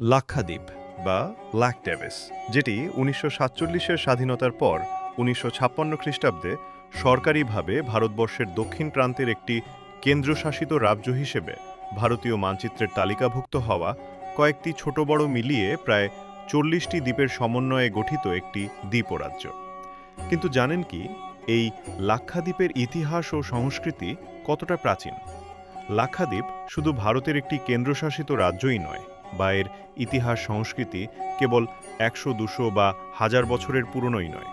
লাক্ষাদ্বীপ বা লাক ডেভিস, যেটি উনিশশো সাতচল্লিশের স্বাধীনতার পর উনিশশো ছাপ্পান্ন খ্রিস্টাব্দে সরকারিভাবে ভারতবর্ষের দক্ষিণ প্রান্তের একটি কেন্দ্রশাসিত রাজ্য হিসেবে ভারতীয় মানচিত্রের তালিকাভুক্ত হওয়া কয়েকটি ছোট বড় মিলিয়ে প্রায় চল্লিশটি দ্বীপের সমন্বয়ে গঠিত একটি দ্বীপরাজ্য। কিন্তু জানেন কি, এই লাক্ষাদ্বীপের ইতিহাস ও সংস্কৃতি কতটা প্রাচীন? লাক্ষাদ্বীপ শুধু ভারতের একটি কেন্দ্রশাসিত রাজ্যই নয় বা এর ইতিহাস সংস্কৃতি কেবল একশো, দুশো বা হাজার বছরের পুরনোই নয়,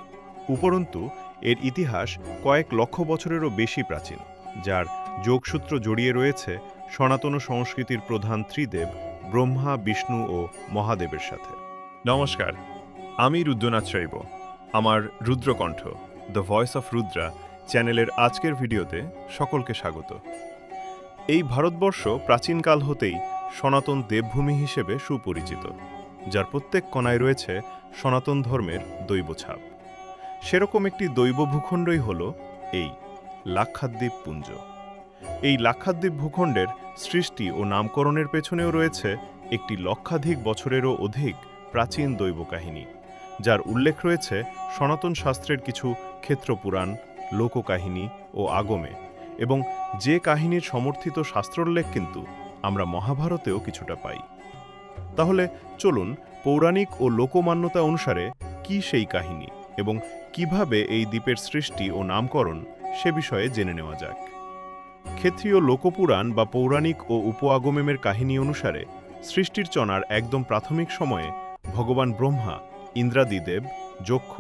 উপরন্তু এর ইতিহাস কয়েক লক্ষ বছরেরও বেশি প্রাচীন, যার যোগসূত্র জড়িয়ে রয়েছে সনাতন সংস্কৃতির প্রধান ত্রিদেব ব্রহ্মা, বিষ্ণু ও মহাদেবের সাথে। নমস্কার, আমি রুদ্রনাথ শৈব আমার Rudrakantha, the voice of Rudra চ্যানেলের আজকের ভিডিওতে সকলকে স্বাগত। এই ভারতবর্ষ প্রাচীনকাল হতেই সনাতন দেবভূমি হিসেবে সুপরিচিত, যার প্রত্যেক কণায় রয়েছে সনাতন ধর্মের দৈব ছাপ সেরকম একটি দৈব ভূখণ্ডই হল এই লাক্ষাদ্বীপ পুঞ্জ। এই লাক্ষাদ্বীপ ভূখণ্ডের সৃষ্টি ও নামকরণের পেছনেও রয়েছে একটি লক্ষাধিক বছরেরও অধিক প্রাচীন দৈব কাহিনী যার উল্লেখ রয়েছে সনাতন শাস্ত্রের কিছু ক্ষেত্রপুরাণ, লোককাহিনী ও আগমে এবং যে কাহিনীর সমর্থিত শাস্ত্রোল্লেখ কিন্তু আমরা মহাভারতেও কিছুটা পাই। তাহলে চলুন পৌরাণিক ও লোকমান্যতা অনুসারে কি সেই কাহিনী এবং কীভাবে এই দ্বীপের সৃষ্টি ও নামকরণ সে বিষয়ে জেনে নেওয়া যাক। ক্ষেত্রীয় লোকপুরাণ বা পৌরাণিক ও উপআগমেমের কাহিনী অনুসারে সৃষ্টির চনার একদম প্রাথমিক সময়ে ভগবান ব্রহ্মা, ইন্দ্রাদিদেব, যক্ষ,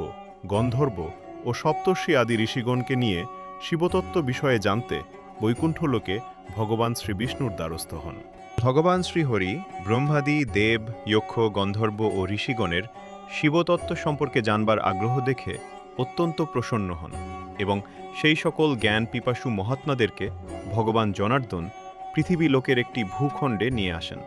গন্ধর্ব ও সপ্তর্ষি আদি ঋষিগণকে নিয়ে শিবতত্ত্ব বিষয়ে জানতে বৈকুণ্ঠলোকে ভগবান শ্রীবিষ্ণুর দ্বারস্থ হন। ভগবান শ্রীহরি ব্রহ্মাদি, দেব, যক্ষ, গন্ধর্ব ও ঋষিগণের শিবতত্ত্ব সম্পর্কে জানবার আগ্রহ দেখে অত্যন্ত প্রসন্ন হন এবং সেই সকল জ্ঞান পিপাসু মহাত্মাদেরকে ভগবান জনার্দন পৃথিবী লোকের একটি ভূখণ্ডে নিয়ে আসেন।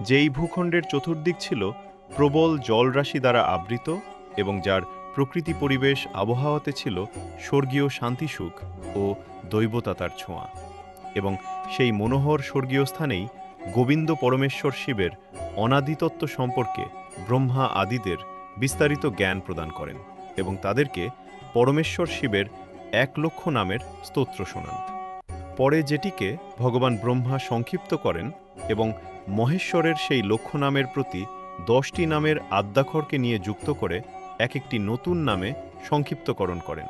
যেই ভূখণ্ডের চতুর্দিক ছিল প্রবল জলরাশি দ্বারা আবৃত এবং যার প্রকৃতি পরিবেশ আবহাওয়াতে ছিল স্বর্গীয় শান্তিসুখ ও দৈবতাতার ছোঁয়া এবং সেই মনোহর স্বর্গীয় স্থানেই গোবিন্দ পরমেশ্বর শিবের অনাদিতত্ত্ব সম্পর্কে ব্রহ্মা আদিদের বিস্তারিত জ্ঞান প্রদান করেন এবং তাদেরকে পরমেশ্বর শিবের এক লক্ষ নামের স্তোত্র শোনান। পরে যেটিকে ভগবান ব্রহ্মা সংক্ষিপ্ত করেন এবং মহেশ্বরের সেই লক্ষ নামের প্রতি দশটি নামের আদ্যাক্ষরকে নিয়ে যুক্ত করে এক একটি নতুন নামে সংক্ষিপ্তকরণ করেন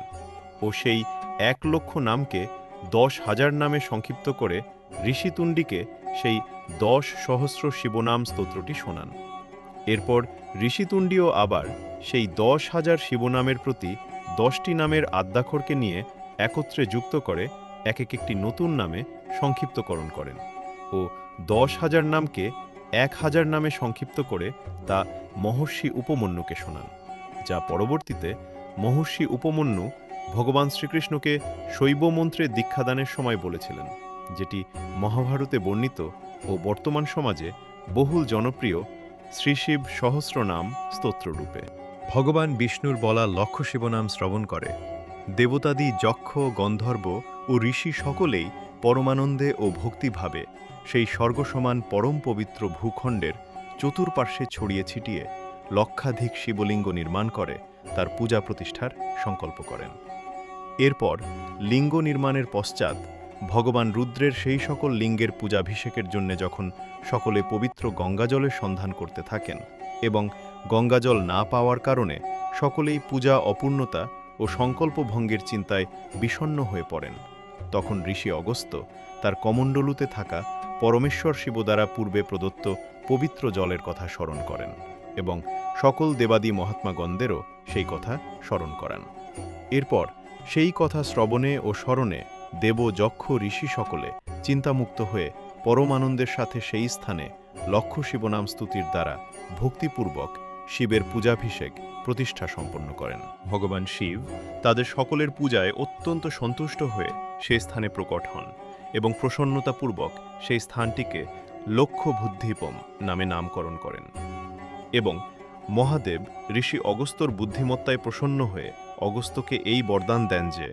ও সেই এক লক্ষ নামকে দশ হাজার নামে সংক্ষিপ্ত করে ঋষিতুণ্ডিকে সেই দশ সহস্র শিবনাম স্তোত্রটি শোনান। এরপর ঋষিতুণ্ডিও আবার সেই দশ হাজার শিবনামের প্রতি দশটি নামের আদ্যাক্ষরকে নিয়ে একত্রে যুক্ত করে এক এক একটি নতুন নামে সংক্ষিপ্তকরণ করেন ও দশ হাজার নামকে এক হাজার নামে সংক্ষিপ্ত করে তা মহর্ষি উপমন্যুকে শোনান। যা পরবর্তীতে মহর্ষি উপমন্যু ভগবান শ্রীকৃষ্ণকে শৈব মন্ত্রে দীক্ষাদানের সময় বলেছিলেন, যেটি মহাভারতে বর্ণিত ও বর্তমান সমাজে বহুল জনপ্রিয় শ্রীশিব সহস্রনাম স্তোত্ররূপে। ভগবান বিষ্ণুর বলা লক্ষ শিবনাম শ্রবণ করে। দেবতাদি যক্ষ, গন্ধর্ব ও ঋষি সকলেই পরমানন্দে ও ভক্তিভাবে সেই স্বর্গসমান পরম পবিত্র ভূখণ্ডের চতুর্পার্শ্বে ছড়িয়ে ছিটিয়ে লক্ষাধিক শিবলিঙ্গ নির্মাণ করে, তার পূজা প্রতিষ্ঠার সংকল্প করেন। এরপর লিঙ্গ নির্মাণের পশ্চাৎ ভগবান রুদ্রের সেই সকল লিঙ্গের পূজাভিষেকের জন্য যখন সকলে পবিত্র গঙ্গাজলের সন্ধান করতে থাকেন এবং গঙ্গাজল না পাওয়ার কারণে সকলেই পূজা অপূর্ণতা ও সংকল্প ভঙ্গের চিন্তায় বিষণ্ণ হয়ে পড়েন, তখন ঋষি অগস্ত তার কমণ্ডলুতে থাকা পরমেশ্বর শিব দ্বারা পূর্বে প্রদত্ত পবিত্র জলের কথা স্মরণ করেন। এবং সকল দেবাদি মহাত্মাগণদেরও সেই কথা স্মরণ করান। এরপর সেই কথা শ্রবণে ও স্মরণে দেব যক্ষ ঋষি সকলে চিন্তামুক্ত হয়ে পরমানন্দের সাথে সেই স্থানে লক্ষ শিবনাম স্তুতির দ্বারা ভক্তিপূর্বক শিবের পূজাভিষেক প্রতিষ্ঠা সম্পন্ন করেন। ভগবান শিব তাদের সকলের পূজায় অত্যন্ত সন্তুষ্ট হয়ে সেই স্থানে প্রকট হন এবং প্রসন্নতাপূর্বক সেই স্থানটিকে লক্ষ্য বুদ্ধিপম নামে নামকরণ করেন। এবং মহাদেব ঋষি অগস্তর বুদ্ধিমত্তায় প্রসন্ন হয়ে অগস্ত্যকে এই বরদান দেন যে,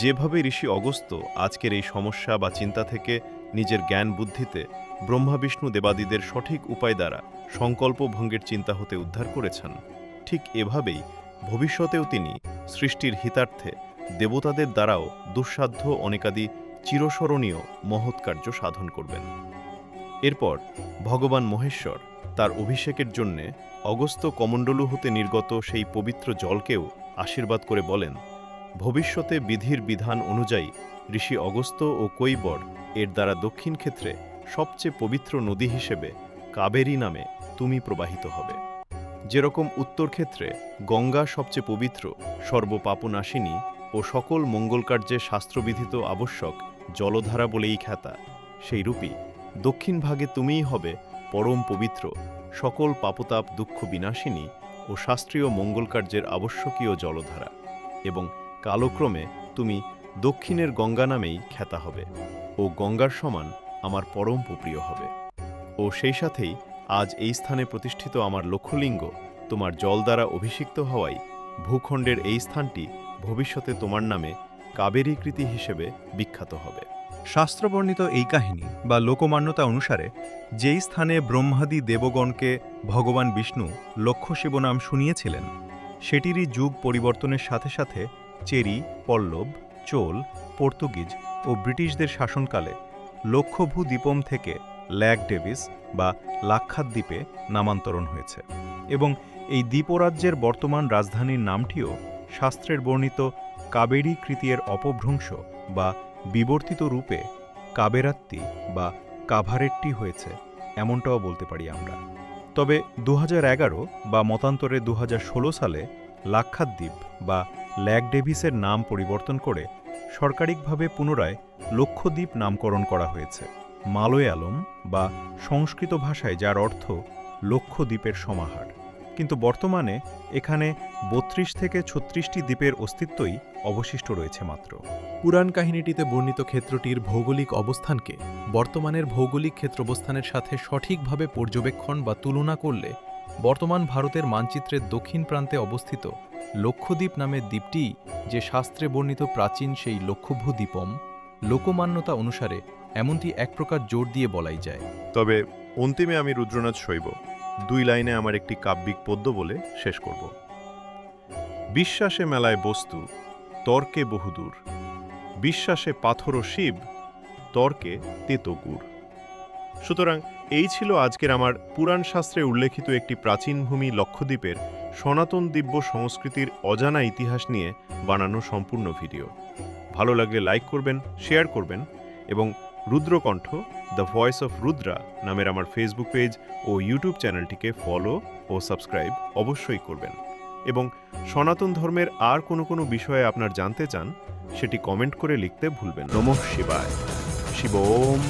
যেভাবে ঋষি অগস্ত আজকের এই সমস্যা বা চিন্তা থেকে নিজের জ্ঞান বুদ্ধিতে ব্রহ্মা, বিষ্ণু দেবাদিদের সঠিক উপায় দ্বারা সংকল্প ভঙ্গের চিন্তা হতে উদ্ধার করেছেন, ঠিক এভাবেই ভবিষ্যতেও তিনি সৃষ্টির হিতার্থে দেবতাদের দ্বারাও দুঃসাধ্য, অনেকাদি চিরস্মরণীয় মহৎ কার্য সাধন করবেন। এরপর ভগবান মহেশ্বর তার অভিষেকের জন্যে অগস্ত কমণ্ডলু হতে নির্গত সেই পবিত্র জলকেও আশীর্বাদ করে বলেন, ভবিষ্যতে বিধির বিধান অনুযায়ী ঋষি অগস্ত ও কৈবর এর দ্বারা দক্ষিণ ক্ষেত্রে সবচেয়ে পবিত্র নদী হিসেবে কাবেরী নামে তুমি প্রবাহিত হবে। যেরকম উত্তর ক্ষেত্রে গঙ্গা সবচেয়ে পবিত্র, সর্বপাপনাশিনী ও সকল মঙ্গলকার্যে শাস্ত্রবিধিত আবশ্যক জলধারা বলেই খ্যাতা সেই রূপী দক্ষিণ ভাগে তুমিই হবে পরম পবিত্র, সকল পাপতাপ, দুঃখ বিনাশিনী ও শাস্ত্রীয় মঙ্গলকার্যের আবশ্যকীয় জলধারা এবং কালক্রমে তুমি দক্ষিণের গঙ্গা নামেই খ্যাতা হবে ও গঙ্গার সমান আমার পরম প্রিয় হবে। ও সেই সাথেই আজ এই স্থানে প্রতিষ্ঠিত আমার লক্ষ্যলিঙ্গ তোমার জল দ্বারা অভিষিক্ত হওয়ায় ভূখণ্ডের এই স্থানটি ভবিষ্যতে তোমার নামে কাবেরীকৃতি হিসেবে বিখ্যাত হবে। শাস্ত্রবর্ণিত এই কাহিনী বা লোকমান্যতা অনুসারে, যেই স্থানে ব্রহ্মাদি দেবগণকে ভগবান বিষ্ণু লক্ষ্য শিব নাম শুনিয়েছিলেন, সেটিরই যুগ পরিবর্তনের সাথে সাথে চেরি, পল্লব, চোল, পর্তুগিজ ও ব্রিটিশদের শাসনকালে লক্ষ্যভূ দ্বীপম থেকে ল্যাক ডেভিস বা লাক্ষাত দ্বীপে নামান্তরণ হয়েছে এবং এই দ্বীপরাজ্যের বর্তমান রাজধানীর নামটিও শাস্ত্রের বর্ণিত কাবেরী কৃতিয়ের অপভ্রংশ বা বিবর্তিত রূপে কাবেরাত্তি বা কাভারেট্টি হয়েছে, এমনটাও বলতে পারি আমরা। তবে দু হাজার এগারো বা মতান্তরে দু হাজার ষোলো সালে লাক্ষাদ্বীপ বা ল্যাক ডেভিসের নাম পরিবর্তন করে সরকারিকভাবে পুনরায় লক্ষদ্বীপ নামকরণ করা হয়েছে, মালয়ালম বা সংস্কৃত ভাষায়, যার অর্থ লক্ষদ্বীপের সমাহার। কিন্তু বর্তমানে এখানে বত্রিশ থেকে ছত্রিশটি দ্বীপের অস্তিত্বই অবশিষ্ট রয়েছে মাত্র। পুরাণ কাহিনীটিতে বর্ণিত ক্ষেত্রটির ভৌগোলিক অবস্থানকে বর্তমানের ভৌগোলিক ক্ষেত্রবস্থানের সাথে সঠিকভাবে পর্যবেক্ষণ বা তুলনা করলে বর্তমান ভারতের মানচিত্রের দক্ষিণ প্রান্তে অবস্থিত লক্ষদ্বীপ নামের দ্বীপটি যে শাস্ত্রে বর্ণিত প্রাচীন সেই লক্ষভূ দ্বীপম লোকমান্যতা অনুসারে এমনটি এক প্রকার জোর দিয়ে বলাই যায়। তবে অন্তিমে আমি রুদ্রনাথ শৈব দুই লাইনে আমার একটি কাব্যিক পদ্য বলে শেষ করব। বিশ্বাসে মেলায় বস্তু, তর্কে বহুদূর। বিশ্বাসে পাথর ও শিব, তর্কে তেতগুড় সুতরাং এই ছিল আজকের আমার পুরাণ শাস্ত্রে উল্লেখিত একটি প্রাচীন ভূমি লক্ষদ্বীপের সনাতন দিব্য সংস্কৃতির অজানা ইতিহাস নিয়ে বানানো সম্পূর্ণ ভিডিও। ভালো লাগলে লাইক করবেন, শেয়ার করবেন এবং Rudrakantha, the voice of Rudra নামের আমার ফেসবুক পেজ ও ইউটিউব চ্যানেলটিকে ফলো ও সাবস্ক্রাইব অবশ্যই করবেন। এবং সনাতন ধর্মের আর কোনো কোনো বিষয়ে আপনার জানতে চান, সেটি কমেন্ট করে লিখতে ভুলবেন নমঃ শিবায়। শিব ওম